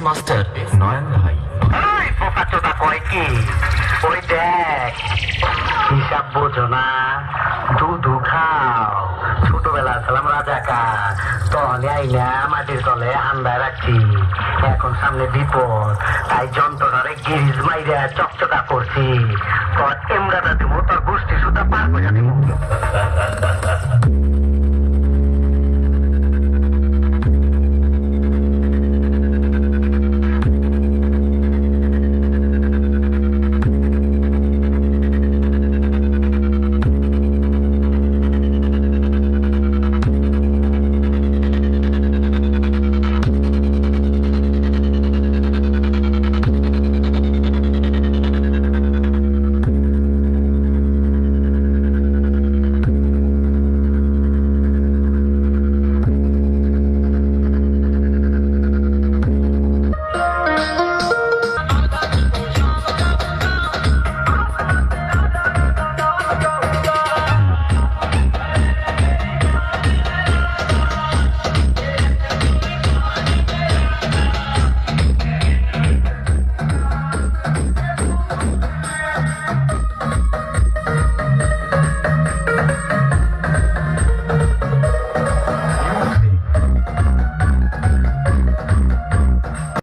master নয়ন ভাই ওই পোকা চোদা কয় কি ওই দেখ হিসাব বোঝো না দুধু খাও ছোটবেলা ছিলাম রাজাকা তখন আইনা মাটির তলে হান্দায় রাখছি এখন সামনে বিপদ তাই যন্ত্রটারে গিরিজ মাইরা চকচকা করছি তোর এমরাটা দিব তোর গোষ্ঠী সুতা পার করে দিব